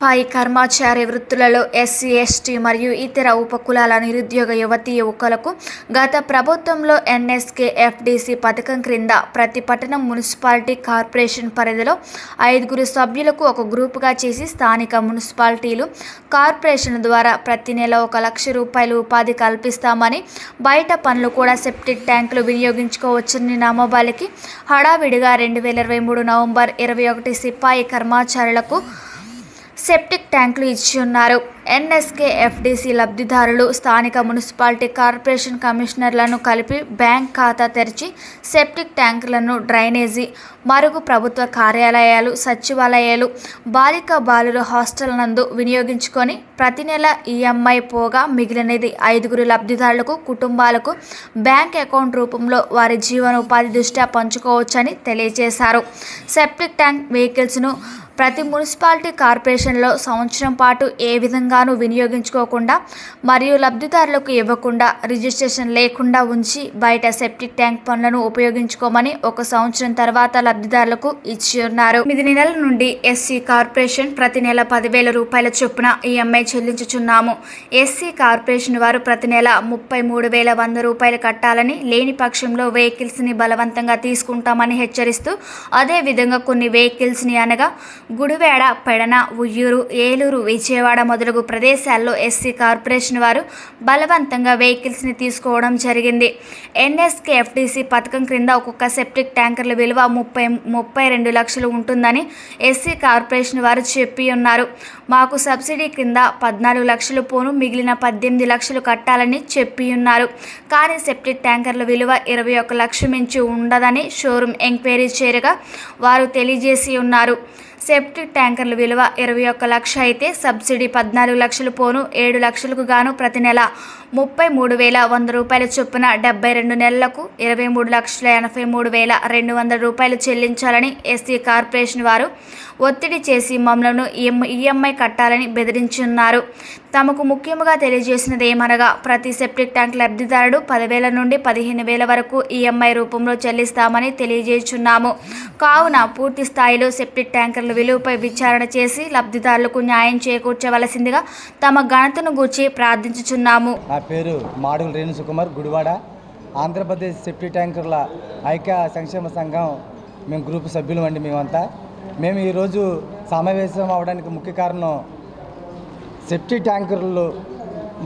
పై కర్మాచారి వృత్తులలో SC ST మరియు ఇతర ఉపకులాల నిరుద్యోగ యువతీ యువకులకు గత ప్రభుత్వంలో ఎన్ఎస్కే ఎఫ్డిసి పథకం క్రింద ప్రతి పట్టణం మున్సిపాలిటీ కార్పొరేషన్ పరిధిలో ఐదుగురు సభ్యులకు ఒక గ్రూపుగా చేసి స్థానిక మున్సిపాలిటీలు కార్పొరేషన్ ద్వారా ప్రతి నెల ఒక లక్ష రూపాయలు ఉపాధి కల్పిస్తామని బయట పనులు కూడా సెప్టిక్ ట్యాంకులు వినియోగించుకోవచ్చని నమ్మబాలికి హడావిడిగా రెండు వేల ఇరవై మూడు నవంబర్ ఇరవై ఒకటి సిపాయి కర్మాచారులకు సెప్టిక్ ట్యాంకులు ఇచ్చి ఉన్నారు ఎన్ఎస్కే ఎఫ్డీసీ లబ్ధిదారులు స్థానిక మున్సిపాలిటీ కార్పొరేషన్ కమిషనర్లను కలిపి బ్యాంక్ ఖాతా తెరిచి సెప్టిక్ ట్యాంకులను డ్రైనేజీ మరుగు ప్రభుత్వ కార్యాలయాలు సచివాలయాలు బాలిక బాలుర హాస్టల్ నందు వినియోగించుకొని ప్రతి నెల ఈఎంఐ పోగా మిగిలినది ఐదుగురు లబ్ధిదారులకు కుటుంబాలకు బ్యాంక్ అకౌంట్ రూపంలో వారి జీవనోపాధి దృష్ట్యా పంచుకోవచ్చని తెలియజేశారు. సెప్టిక్ ట్యాంక్ వెహికల్స్ను ప్రతి మున్సిపాలిటీ కార్పొరేషన్లో సంవత్సరం పాటు ఏ విధంగా విధంగానూ వినియోగించుకోకుండా మరియు లబ్ధిదారులకు ఇవ్వకుండా రిజిస్ట్రేషన్ లేకుండా ఉంచి బయట సెప్టిక్ ట్యాంక్ పనులను ఉపయోగించుకోమని ఒక సంవత్సరం తర్వాత లబ్ధిదారులకు ఇచ్చి ఉన్నారు ఎనిమిది నెలల నుండి ఎస్సీ కార్పొరేషన్ ప్రతి నెల పదివేల రూపాయల చొప్పున ఈఎంఐ చెల్లించుచున్నాము. ఎస్సీ కార్పొరేషన్ వారు ప్రతి నెల ముప్పై మూడు వేల వంద రూపాయలు కట్టాలని లేని పక్షంలో వెహికల్స్ని బలవంతంగా తీసుకుంటామని హెచ్చరిస్తూ అదేవిధంగా కొన్ని వెహికల్స్ని అనగా గుడివేడ పెడన ఉయ్యూరు ఏలూరు విజయవాడ మొదలగు ప్రదేశాల్లో ఎస్సీ కార్పొరేషన్ వారు బలవంతంగా వెహికల్స్ని తీసుకోవడం జరిగింది. ఎన్ఎస్కేఎఫ్డిసి పథకం క్రింద ఒక్కొక్క సెప్టిక్ ట్యాంకర్ల విలువ ముప్పై ముప్పై రెండు లక్షలు ఉంటుందని ఎస్సీ కార్పొరేషన్ వారు చెప్పి ఉన్నారు. మాకు సబ్సిడీ క్రింద పద్నాలుగు లక్షలు పోను మిగిలిన పద్దెనిమిది లక్షలు కట్టాలని చెప్పి ఉన్నారు. కానీ సెప్టిక్ ట్యాంకర్ల విలువ ఇరవై ఒక్క లక్ష మించి ఉండదని షోరూమ్ ఎంక్వైరీ చేయగా వారు తెలియజేసి ఉన్నారు. సెప్టిక్ ట్యాంకర్ల విలువ ఇరవై ఒక్క లక్ష అయితే సబ్సిడీ పద్నాలుగు లక్షలు పోను ఏడు లక్షలకు గాను ప్రతి నెల ముప్పై మూడు వేల వంద రూపాయల చొప్పున డెబ్బై రెండు నెలలకు ఇరవై మూడు లక్షల ఎనభై మూడు వేల రెండు వందల రూపాయలు చెల్లించాలని ఎస్సీ కార్పొరేషన్ వారు ఒత్తిడి చేసి మమ్మలను ఈఎంఐ కట్టాలని బెదిరించున్నారు. తమకు ముఖ్యంగా తెలియజేసినది ఏమనగా ప్రతి సెప్టిక్ ట్యాంక్ లబ్ధిదారుడు పదివేల నుండి పదిహేను వేల వరకు ఈఎంఐ రూపంలో చెల్లిస్తామని తెలియజేస్తున్నాము. కావున పూర్తి స్థాయిలో సెప్టిక్ ట్యాంకర్ ట్యాంకర్ల విలువపై విచారణ చేసి లబ్ధిదారులకు న్యాయం చేకూర్చవలసిందిగా తమ ఘనతను గూర్చి ప్రార్థించుచున్నాము. నా పేరు మాడుగుల రేణు సుకుమార్ గుడివాడ. ఆంధ్రప్రదేశ్ సెఫ్టీ ట్యాంకర్ల ఐక్య సంక్షేమ సంఘం మేము గ్రూప్ సభ్యులం అండి మేమంతా. మేము ఈరోజు సమావేశం అవడానికి ముఖ్య కారణం సెఫ్టీ ట్యాంకర్లు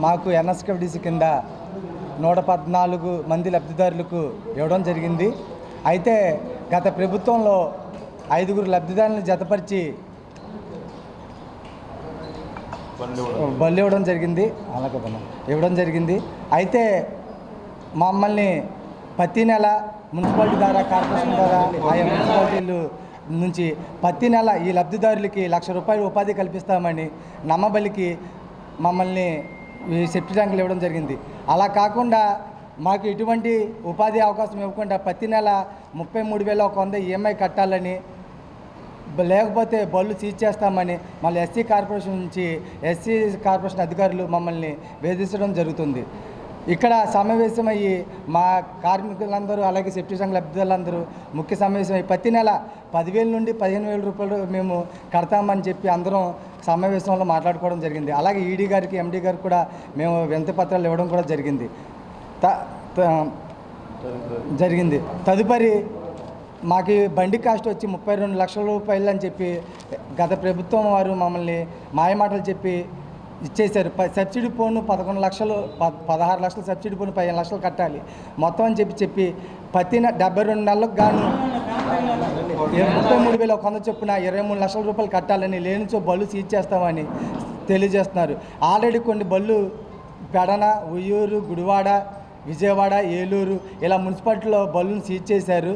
మాకు ఎన్ఎస్కెఫ్డిసి కింద నూట పద్నాలుగు మంది లబ్ధిదారులకు ఇవ్వడం జరిగింది. అయితే గత ప్రభుత్వంలో ఐదుగురు లబ్ధిదారులను జతపరిచి బలి ఇవ్వడం జరిగింది. అలాగే ఇవ్వడం జరిగింది. అయితే మమ్మల్ని ప్రతి నెల మున్సిపాలిటీ ద్వారా కార్పొరేషన్ ద్వారా ఆయా మున్సిపాలిటీలు నుంచి ప్రతి నెల ఈ లబ్ధిదారులకి లక్ష రూపాయలు ఉపాధి కల్పిస్తామని నమ్మబలికి మమ్మల్ని ఈ సెఫ్టీ ట్యాంకులు ఇవ్వడం జరిగింది. అలా కాకుండా మాకు ఎటువంటి ఉపాధి అవకాశం ఇవ్వకుండా ప్రతి నెల ముప్పై మూడు వేల ఒక వంద ఈఎంఐ కట్టాలని లేకపోతే బళ్ళు సీజ్ చేస్తామని మళ్ళీ ఎస్సీ కార్పొరేషన్ నుంచి ఎస్సీ కార్పొరేషన్ అధికారులు మమ్మల్ని వేధించడం జరుగుతుంది. ఇక్కడ సమావేశమయ్యి మా కార్మికులందరూ అలాగే సెఫ్టీ సంఘ లబ్ధిదారులందరూ ముఖ్య సమావేశమై ప్రతి నెల పదివేల నుండి పదిహేను వేల రూపాయలు మేము కడతామని చెప్పి అందరం సమావేశంలో మాట్లాడుకోవడం జరిగింది. అలాగే ఈడీ గారికి ఎండీ గారికి కూడా మేము వినతి పత్రాలు ఇవ్వడం కూడా జరిగింది. జరిగింది. తదుపరి మాకు బండి కాస్ట్ వచ్చి ముప్పై రెండు లక్షల రూపాయలు అని చెప్పి గత ప్రభుత్వం వారు మమ్మల్ని మాయమాటలు చెప్పి ఇచ్చేశారు. సబ్సిడీ పోను పదకొండు లక్షలు ప పదహారు లక్షలు సబ్సిడీ ఫోన్ పదిహేను లక్షలు కట్టాలి. మొత్తం అని చెప్పి చెప్పి ప్రతి డెబ్బై రెండు నెలలకు గాను ముప్పై మూడు వేల ఒక వంద చొప్పున ఇరవై మూడు లక్షల రూపాయలు కట్టాలని లేనిచో బళ్ళు సీజ్ చేస్తామని తెలియజేస్తున్నారు. ఆల్రెడీ కొన్ని బళ్ళు పెడన ఉయ్యూరు గుడివాడ విజయవాడ ఏలూరు ఇలా మున్సిపాలిటీలో బళ్ళును సీజ్ చేశారు.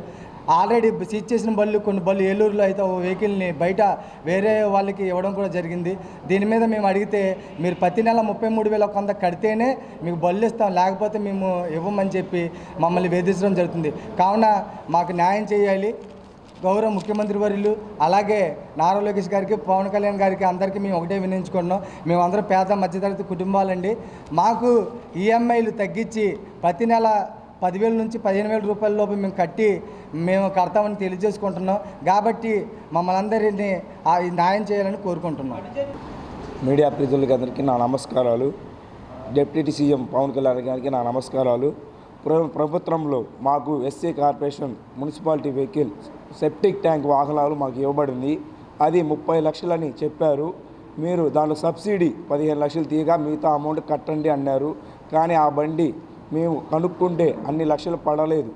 ఆల్రెడీ సీజ్ చేసిన బళ్ళు కొన్ని బళ్ళు ఏలూరులో అయితే ఓ వెహికల్ని బయట వేరే వాళ్ళకి ఇవ్వడం కూడా జరిగింది. దీని మీద మేము అడిగితే మీరు ప్రతి నెల ముప్పై మూడు వేల కొంత కడితేనే మీకు బళ్ళు ఇస్తాం లేకపోతే మేము ఇవ్వమని చెప్పి మమ్మల్ని వేధించడం జరుగుతుంది. కావున మాకు న్యాయం చేయాలి. గౌరవ ముఖ్యమంత్రి వర్యులు అలాగే నారా లోకేష్ గారికి పవన్ కళ్యాణ్ గారికి అందరికీ మేము ఒకటే వినియోగించుకున్నాం మేమందరం పేద మధ్యతరగతి కుటుంబాలండి. మాకు ఈఎంఐలు తగ్గించి ప్రతి నెల పదివేల నుంచి పదిహేను వేల రూపాయల లోపు మేము కట్టి మేము కడతామని తెలియజేసుకుంటున్నాం. కాబట్టి మమ్మల్ని అందరినీ న్యాయం చేయాలని కోరుకుంటున్నాం. మీడియా ప్రతినిధులకి అందరికీ నా నమస్కారాలు. డిప్యూటీ సీఎం పవన్ కళ్యాణ్ గారికి నా నమస్కారాలు. ప్రభుత్వంలో మాకు SC corporation municipality vehicle septic tank వాహనాలు మాకు ఇవ్వబడింది. అది ముప్పై లక్షలని చెప్పారు. మీరు దాంట్లో సబ్సిడీ పదిహేను లక్షలు తీయగా మిగతా అమౌంట్ కట్టండి అన్నారు. కానీ ఆ బండి మేము కనుక్కుంటే అన్ని లక్షలు పడలేదు.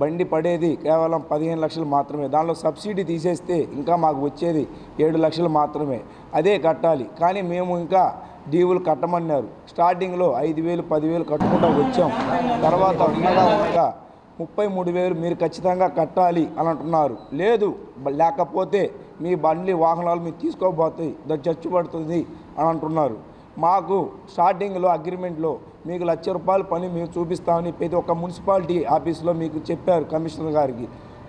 బండి పడేది కేవలం పదిహేను లక్షలు మాత్రమే. దానిలో సబ్సిడీ తీసేస్తే ఇంకా మాకు వచ్చేది ఏడు లక్షలు మాత్రమే. అదే కట్టాలి. కానీ మేము ఇంకా డీవులు కట్టమన్నారు. స్టార్టింగ్లో ఐదు వేలు పదివేలు కట్టుకుంటూ వచ్చాం. తర్వాత ఇంకా ముప్పై మూడు వేలు మీరు ఖచ్చితంగా కట్టాలి అని అంటున్నారు లేదు లేకపోతే మీ బండి వాహనాలు మీరు తీసుకోబోతాయి. దాన్ని చచ్చు పడుతుంది అని అంటున్నారు మాకు స్టార్టింగ్లో అగ్రిమెంట్లో మీకు లక్ష రూపాయల పని మేము చూపిస్తామని ప్రతి ఒక్క మున్సిపాలిటీ ఆఫీస్లో మీకు చెప్పారు కమిషనర్ గారికి.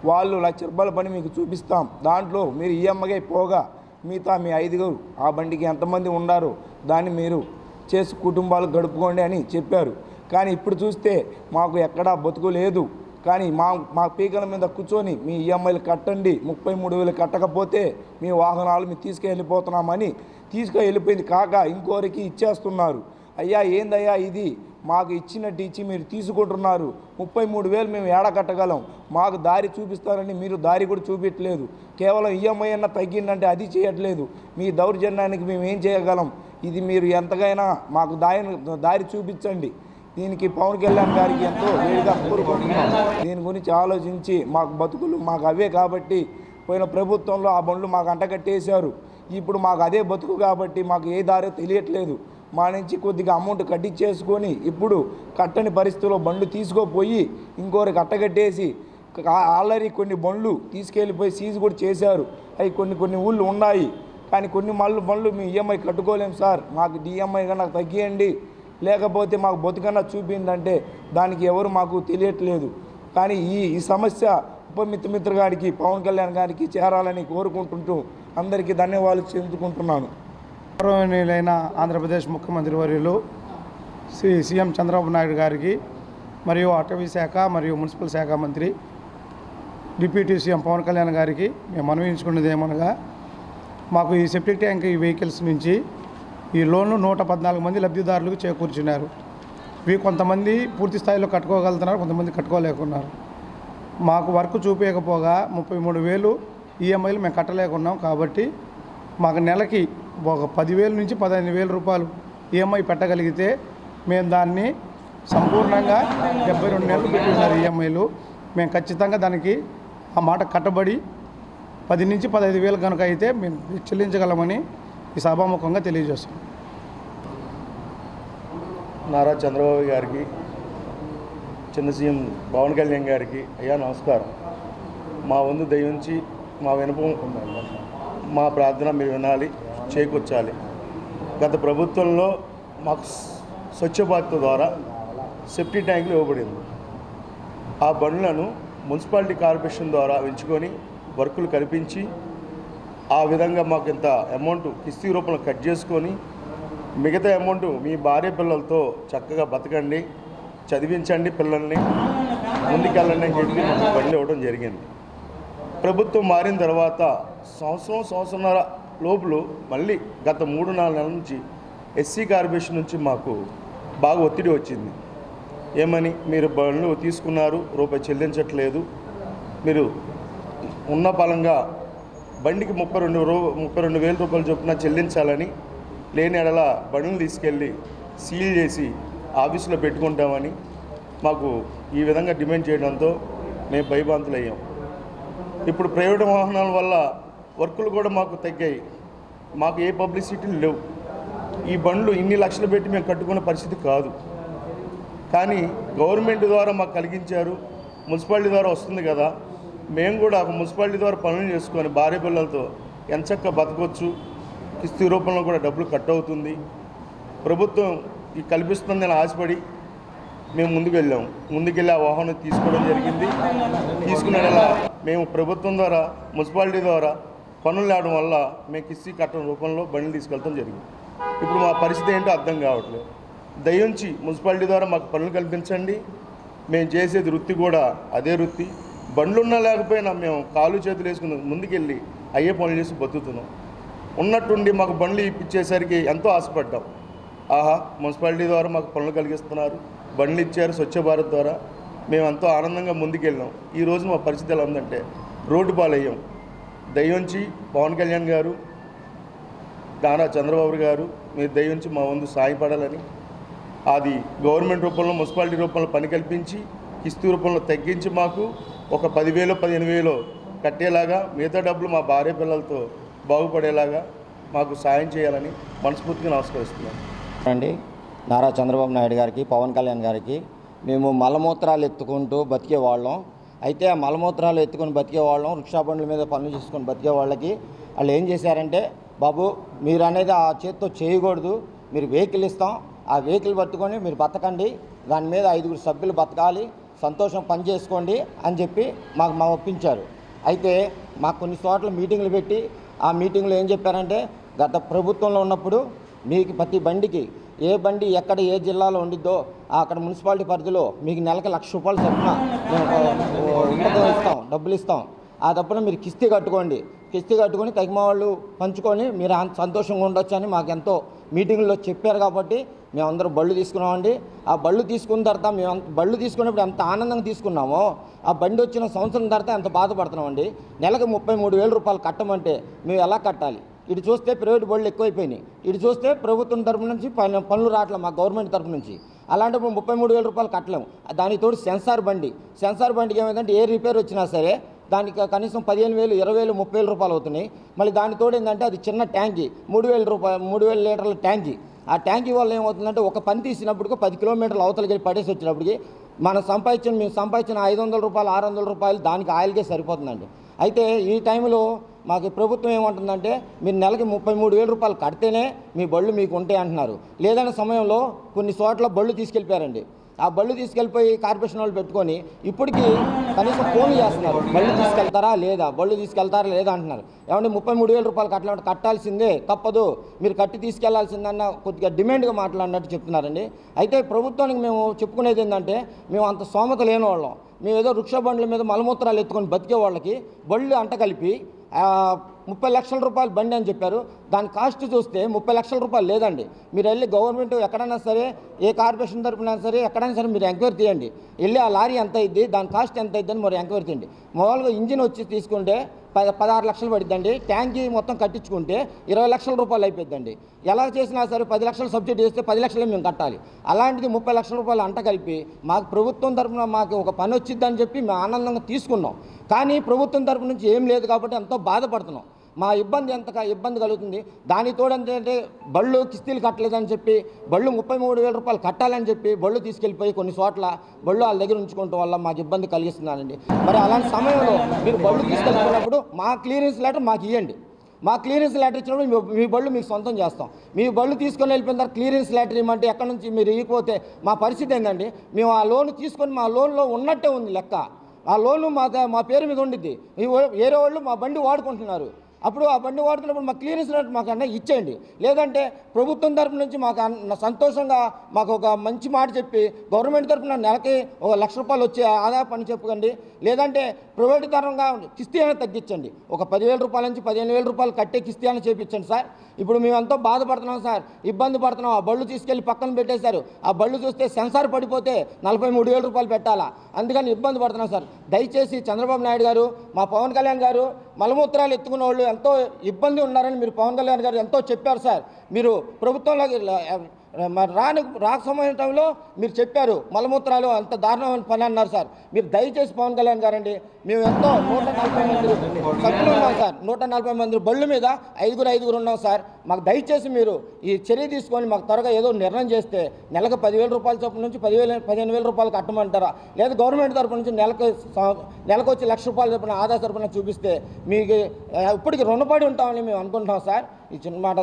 వాళ్ళు లక్ష రూపాయల పని మీకు చూపిస్తాం. దాంట్లో మీరు ఈఎంఐ పోగా మిగతా మీ ఐదుగురు ఆ బండికి ఎంతమంది ఉన్నారో దాన్ని మీరు చేసి కుటుంబాలు గడుపుకోండి అని చెప్పారు. కానీ ఇప్పుడు చూస్తే మాకు ఎక్కడా బతుకు లేదు. కానీ మా మా పీకల మీద కూర్చొని మీ ఈఎంఐలు కట్టండి ముప్పై మూడు వేలు కట్టకపోతే మీ వాహనాలు మీరు తీసుకెళ్ళిపోతున్నామని తీసుకెళ్ళిపోయింది కాక ఇంకోరికి ఇచ్చేస్తున్నారు. అయ్యా ఏందయ్యా ఇది? మాకు ఇచ్చినట్టు ఇచ్చి మీరు తీసుకుంటున్నారు. ముప్పై మూడు వేలు మేము ఏడ కట్టగలం? మాకు దారి చూపిస్తారని మీరు దారి కూడా చూపించలేదు కేవలం ఈఎంఐ అన్న తగ్గిందంటే అది చేయట్లేదు. మీ దౌర్జన్యానికి మేము ఏం చేయగలం? ఇది మీరు ఎంతకైనా మాకు దారి దారి చూపించండి. దీనికి పవన్ కళ్యాణ్ గారికి ఎంతో వేడిగా కోరుకుంటున్నాం దీని గురించి ఆలోచించి మాకు బతుకులు మాకు అవే కాబట్టి పోయిన ప్రభుత్వంలో ఆ బండ్లు మాకు అంటగట్టేశారు. ఇప్పుడు మాకు అదే బతుకు కాబట్టి మాకు ఏ దారో తెలియట్లేదు. మా నుంచి కొద్దిగా అమౌంట్ కట్టించేసుకొని ఇప్పుడు కట్టని పరిస్థితిలో బండ్లు తీసుకోపోయి ఇంకోరికి కట్టగట్టేసి ఆల్రెడీ కొన్ని బండ్లు తీసుకెళ్ళిపోయి సీజ్ కూడా చేశారు. అవి కొన్ని కొన్ని ఊళ్ళు ఉన్నాయి. కానీ కొన్ని మళ్ళు బండ్లు మీ ఈఎంఐ కట్టుకోలేము సార్. మాకు డిఎంఐ కన్నా తగ్గియండి. లేకపోతే మాకు బతుకన్నా చూపిందంటే దానికి ఎవరు మాకు తెలియట్లేదు. కానీ ఈ ఈ సమస్య ఉపమిత్ర గారికి పవన్ కళ్యాణ్ గారికి చేరాలని కోరుకుంటుంటూ అందరికీ ధన్యవాదాలు చెందుకుంటున్నాను. గౌరవనీయులైన ఆంధ్రప్రదేశ్ ముఖ్యమంత్రి వర్యులు శ్రీ సీఎం చంద్రబాబు నాయుడు గారికి మరియు అటవీ శాఖ మరియు మున్సిపల్ శాఖ మంత్రి డిప్యూటీ సీఎం పవన్ కళ్యాణ్ గారికి మేము అనువయించుకున్నది ఏమనగా మాకు ఈ సెప్టిక్ ట్యాంక్ ఈ వెహికల్స్ నుంచి ఈ లోన్లు నూట పద్నాలుగు మంది లబ్ధిదారులకు చేకూర్చున్నారు ఇవి కొంతమంది పూర్తి స్థాయిలో కట్టుకోగలుగుతున్నారు కొంతమంది కట్టుకోలేకున్నారు. మాకు వర్క్ చూపించకపోగా ముప్పై మూడు వేలు ఈఎంఐలు మేము కట్టలేకున్నాం కాబట్టి మాకు నెలకి ఒక పదివేలు నుంచి పదిహేను వేల రూపాయలు ఈఎంఐ పెట్టగలిగితే మేము దాన్ని సంపూర్ణంగా డెబ్బై రెండు నెలలు పెట్టున్నారు ఈఎంఐలు. మేము ఖచ్చితంగా దానికి ఆ మాట కట్టబడి పది నుంచి పదహైదు వేలు కనుక అయితే మేము చెల్లించగలమని ఈ సభాముఖంగా తెలియజేస్తాం నారా చంద్రబాబు గారికి చిన్న సీఎం పవన్ కళ్యాణ్ గారికి అయ్యా నమస్కారం. మా వంతు దయించి మా వినపం మా ప్రార్థన మీరు వినాలి. చేకూర్చాలి. గత ప్రభుత్వంలో మాకు స్వచ్ఛ భారత్ ద్వారా సెఫ్టీ ట్యాంకులు ఇవ్వబడింది. ఆ బండ్లను మున్సిపాలిటీ కార్పొరేషన్ ద్వారా ఎంచుకొని వర్కులు కల్పించి ఆ విధంగా మాకు ఇంత అమౌంట్ కిస్తీ రూపంలో కట్ చేసుకొని మిగతా అమౌంట్ మీ భార్య పిల్లలతో చక్కగా బతకండి చదివించండి పిల్లల్ని ముందుకెళ్ళండి అని చెప్పి మాకు బండి ఇవ్వడం జరిగింది. ప్రభుత్వం మారిన తర్వాత సంవత్సరం సంవత్సరంన్నర లోపల మళ్ళీ గత మూడు నాలుగు నెలల నుంచి ఎస్సీ కార్పొరేషన్ నుంచి మాకు బాగా ఒత్తిడి వచ్చింది. ఏమని? మీరు బండ్లు తీసుకున్నారు రూపాయి చెల్లించట్లేదు. మీరు ఉన్న బలంగా బండికి ముప్పై రెండు రూ ముప్పై రెండు వేల రూపాయలు చొప్పున చెల్లించాలని లేని ఎడల బండ్లు తీసుకెళ్ళి సీల్ చేసి ఆఫీసులో పెట్టుకుంటామని మాకు ఈ విధంగా డిమాండ్ చేయడంతో మేము భయభాంతులయ్యాం ఇప్పుడు ప్రైవేట్ వాహనాల వల్ల వర్కులు కూడా మాకు తగ్గాయి. మాకు ఏ పబ్లిసిటీలు లేవు. ఈ బండ్లు ఇన్ని లక్షలు పెట్టి మేము కట్టుకునే పరిస్థితి కాదు. కానీ గవర్నమెంట్ ద్వారా మాకు కలిగించారు. మున్సిపాలిటీ ద్వారా వస్తుంది కదా. మేము కూడా ఒక మున్సిపాలిటీ ద్వారా పనులు చేసుకొని భార్య పిల్లలతో ఎంచక్క బతకొచ్చు. కిస్తీ రూపంలో కూడా డబ్బులు కట్ అవుతుంది. ప్రభుత్వం ఈ కల్పిస్తుందని ఆశపడి మేము ముందుకు వెళ్ళాము ముందుకెళ్ళి ఆ వాహనం తీసుకోవడం జరిగింది. తీసుకునేలా మేము ప్రభుత్వం ద్వారా మున్సిపాలిటీ ద్వారా పనులు లేవడం వల్ల మేము కిస్సీ కట్టడం రూపంలో బండ్లు తీసుకెళ్ళడం జరిగింది. ఇప్పుడు మా పరిస్థితి ఏంటో అర్థం కావట్లేదు. దయించి మున్సిపాలిటీ ద్వారా మాకు పనులు కల్పించండి. మేము చేసేది వృత్తి కూడా అదే వృత్తి. బండ్లున్నా లేకపోయినా మేము కాలు చేతులు వేసుకుని ముందుకెళ్ళి అయ్యే పనులు చేసి బతుకుతున్నాం. ఉన్నట్టుండి మాకు బండ్లు ఇప్పించేసరికి ఎంతో ఆశపడ్డాం. ఆహా మున్సిపాలిటీ ద్వారా మాకు పనులు కలిగిస్తున్నారు. బండ్లు ఇచ్చారు స్వచ్ఛ భారత్ ద్వారా. మేము ఎంతో ఆనందంగా ముందుకెళ్ళాం. ఈ రోజు మా పరిస్థితి ఎలా ఉందంటే రోడ్డు పాలయ్యాం. దయ్యుంచి పవన్ కళ్యాణ్ గారు దానా చంద్రబాబు గారు మీరు దయ్యుంచి మా వందు సాయపడాలని అది గవర్నమెంట్ రూపంలో మున్సిపాలిటీ రూపంలో పని కల్పించి కిస్తీ రూపంలో తగ్గించి మాకు ఒక పదివేలు పదిహేను వేలు కట్టేలాగా మిగతా డబ్బులు మా భార్య పిల్లలతో బాగుపడేలాగా మాకు సాయం చేయాలని మనస్ఫూర్తిగా నమస్కరిస్తున్నాను అండి నారా చంద్రబాబు నాయుడు గారికి పవన్ కళ్యాణ్ గారికి మేము మలమూత్రాలు ఎత్తుకుంటూ బతికేవాళ్ళం అయితే ఆ మలమూత్రాలు ఎత్తుకొని బతికేవాళ్ళం రిక్షా బండ్ల మీద పనులు చేసుకొని బతికే వాళ్ళకి. వాళ్ళు ఏం చేశారంటే బాబు మీరు అనేది ఆ చేత్తో చేయకూడదు మీరు వెహికల్ ఇస్తాం. ఆ వెహికల్ పట్టుకొని మీరు బతకండి. దాని మీద ఐదుగురు సభ్యులు బతకాలి. సంతోషం పని చేసుకోండి అని చెప్పి మాకు మా ఒప్పించారు. అయితే మాకు కొన్ని చోట్ల మీటింగ్లు పెట్టి ఆ మీటింగ్లో ఏం చెప్పారంటే గత ప్రభుత్వంలో ఉన్నప్పుడు మీకు ప్రతి బండికి ఏ బండి ఎక్కడ ఏ జిల్లాలో ఉండిద్దో అక్కడ మున్సిపాలిటీ పరిధిలో మీకు నెలకు లక్ష రూపాయలు చొప్పున మేము ఇస్తాం డబ్బులు ఇస్తాం. ఆ తప్పున మీరు కిస్తీ కట్టుకోండి. కిస్తీ కట్టుకొని తగిన వాళ్ళు పంచుకొని మీరు అంత సంతోషంగా ఉండొచ్చు అని మాకు ఎంతో మీటింగ్లో చెప్పారు కాబట్టి మేమందరూ బళ్ళు తీసుకున్నామండి. ఆ బళ్ళు తీసుకున్న తర్వాత మేము అంత బళ్ళు తీసుకున్నప్పుడు ఎంత ఆనందంగా తీసుకున్నామో ఆ బండి వచ్చిన సంవత్సరం తర్వాత ఎంత బాధపడుతున్నామండి. నెలకు ముప్పై మూడు వేల రూపాయలు కట్టమంటే మేము ఎలా కట్టాలి? ఇటు చూస్తే ప్రైవేట్ బళ్ళు ఎక్కువైపోయినాయి. ఇటు చూస్తే ప్రభుత్వం తరపు నుంచి పనులు రావట్లేదు మా గవర్నమెంట్ తరపు నుంచి. అలాంటప్పుడు ముప్పై మూడు వేల రూపాయలు కట్టలేము. దానికి తోడు సెన్సార్ బండి. సెన్సార్ బండికి ఏమైందంటే ఏ రిపేర్ వచ్చినా సరే దానికి కనీసం పదిహేను వేలు ఇరవై వేలు ముప్పై వేల రూపాయలు అవుతున్నాయి. మళ్ళీ దాని తోడు ఏంటంటే అది చిన్న ట్యాంకీ మూడు వేల రూపాయలు మూడు వేల లీటర్ల ట్యాంకీ. ఆ ట్యాంకీ వల్ల ఏమవుతుందంటే ఒక పని తీసినప్పటికి పది కిలోమీటర్లు అవతలకి వెళ్ళి పడేసి వచ్చినప్పటికి మనం సంపాదించిన మేము సంపాదించిన ఐదు వందల రూపాయలు ఆరు వందల రూపాయలు దానికి ఆయిల్కే సరిపోతుందండి. అయితే ఈ టైంలో మాకు ప్రభుత్వం ఏమంటుందంటే మీరు నెలకి ముప్పై మూడు వేల రూపాయలు కడితేనే మీ బళ్ళు మీకు ఉంటాయి అంటున్నారు. లేదన్న సమయంలో కొన్ని చోట్ల బళ్ళు తీసుకెళ్ళిపోయారండి. ఆ బళ్ళు తీసుకెళ్ళిపోయి కార్పొరేషన్ వాళ్ళు పెట్టుకొని ఇప్పటికీ కనీసం ఫోన్లు చేస్తున్నారు. బళ్ళు తీసుకెళ్తారా లేదా? బళ్ళు తీసుకెళ్తారా లేదా అంటున్నారు. ఏమంటే ముప్పై మూడు వేల రూపాయలు కట్టాలంటే కట్టాల్సిందే? తప్పదు. మీరు కట్టి తీసుకెళ్ళాల్సిందన్న కొద్దిగా డిమాండ్గా మాట్లాడినట్టు చెప్తున్నారండి. అయితే ప్రభుత్వానికి మేము చెప్పుకునేది ఏంటంటే మేము అంత స్తోమత లేని వాళ్ళం మేము ఏదో వృక్ష బండ్ల మీద మలమూత్రాలు ఎత్తుకొని బతికే వాళ్ళకి బళ్ళు అంట uh, ముప్పై లక్షల రూపాయలు బండి అని చెప్పారు. దాని కాస్ట్ చూస్తే ముప్పై లక్షల రూపాయలు లేదండి. మీరు వెళ్ళి గవర్నమెంట్ ఎక్కడైనా సరే ఏ కార్పొరేషన్ తరపున సరే ఎక్కడైనా సరే మీరు ఎంక్వైరీ తీయండి. వెళ్ళి ఆ లారీ ఎంత అయింది దాని కాస్ట్ ఎంత అయింది అని మరి ఎంక్వైరీ తీయండి. మామూలుగా ఇంజిన్ వచ్చి తీసుకుంటే పద పదహారు లక్షలు పడిద్దండి. ట్యాంకీ మొత్తం కట్టించుకుంటే ఇరవై లక్షల రూపాయలు అయిపోద్దండి ఎలా చేసినా సరే పది లక్షలు సబ్సిడీ చేస్తే పది లక్షలే మేము కట్టాలి. అలాంటిది ముప్పై లక్షల రూపాయలు అంట కలిపి మాకు ప్రభుత్వం తరఫున మాకు ఒక పని వచ్చిద్దని చెప్పి మేము ఆనందంగా తీసుకున్నాం. కానీ ప్రభుత్వం తరపు నుంచి ఏం లేదు కాబట్టి ఎంతో బాధపడుతున్నాం. మా ఇబ్బంది ఎంత ఇబ్బంది కలుగుతుంది? దాని తోడంటే బళ్ళు కిస్తీలు కట్టలేదని చెప్పి బళ్ళు ముప్పై మూడు వేల రూపాయలు కట్టాలని చెప్పి బళ్ళు తీసుకెళ్ళిపోయి కొన్ని చోట్ల బళ్ళు వాళ్ళ దగ్గర ఉంచుకోవటం వల్ల మాకు ఇబ్బంది కలిగిస్తున్నానండి మరి అలాంటి సమయంలో మీరు బళ్ళు తీసుకెళ్ళినప్పుడు మా క్లియరెన్స్ లెటర్ మాకు ఇవ్వండి మా క్లియరెన్స్ లెటర్ ఇచ్చినప్పుడు మీ- మీ బళ్ళు మీకు సొంతం చేస్తాం. మీ బళ్ళు తీసుకొని వెళ్ళిపోయిన తర్వాత క్లియరెన్స్ లెటర్ ఇవ్వమంటే ఎక్కడి నుంచి మీరు ఇవ్వకపోతే మా పరిస్థితి ఏంటండి మేము ఆ లోన్ తీసుకొని మా లోన్లో ఉన్నట్టే ఉంది లెక్క. ఆ లోను మా మా పేరు మీద ఉండిద్ది. మీ వేరే వాళ్ళు మా బండి వాడుకుంటున్నారు. అప్పుడు ఆ బండి వాడుతున్నప్పుడు మాకు క్లియరెన్స్ లెటర్ మాకు అన్న ఇచ్చేయండి. లేదంటే ప్రభుత్వం తరపు నుంచి మాకు అన్న సంతోషంగా మాకు ఒక మంచి మాట చెప్పి గవర్నమెంట్ తరపున నెలకి ఒక లక్ష రూపాయలు వచ్చే ఆదాయ పని చెప్పుకోండి. లేదంటే ప్రైవేట్ తరంగా కిస్తీ అయినా తగ్గించండి. ఒక పదివేల రూపాయల నుంచి పదిహేను వేల రూపాయలు కట్టే కిస్తీ అని చేపించండి సార్. ఇప్పుడు మేము బాధపడుతున్నాం సార్. ఇబ్బంది పడుతున్నాం. ఆ బళ్ళు తీసుకెళ్ళి పక్కన పెట్టేశారు. ఆ బళ్ళు చూస్తే సెన్సార్ పడిపోతే నలభై మూడు వేల రూపాయలు పెట్టాలా? అందుకని ఇబ్బంది పడుతున్నాం సార్. దయచేసి చంద్రబాబు నాయుడు గారు మా పవన్ కళ్యాణ్ గారు మలమూత్రాలు ఎత్తుకున్న వాళ్ళు ఎంతో ఇబ్బంది ఉన్నారని మీరు పవన్ కళ్యాణ్ గారు ఎంతో చెప్పారు సార్. మీరు ప్రభుత్వంలో మరి రాని రాక సమయం టైంలో మీరు చెప్పారు మలమూత్రాలు అంత దారుణమైన పని అన్నారు సార్. మీరు దయచేసి పవన్ కళ్యాణ్ గారండి మేము ఎంతో నూట నలభై మంది సభ్యులు ఉన్నాం సార్. నూట నలభై మంది బళ్ళు మీద ఐదుగురు ఐదుగురు ఉన్నాం సార్. మాకు దయచేసి మీరు ఈ చర్య తీసుకొని మాకు త్వరగా ఏదో నిర్ణయం చేస్తే నెలకు పదివేల రూపాయల చొప్పున నుంచి పదివేల పదిహేను వేల రూపాయలు కట్టమంటారా లేదా గవర్నమెంట్ తరపు నుంచి నెలకు నెలకు వచ్చి లక్ష రూపాయల చొప్పున ఆదాయ తరపున చూపిస్తే మీకు ఆ, ఇప్పటికి రుణపడి ఉంటామని మేము అనుకుంటున్నాం సార్. ఈ చిన్న మాట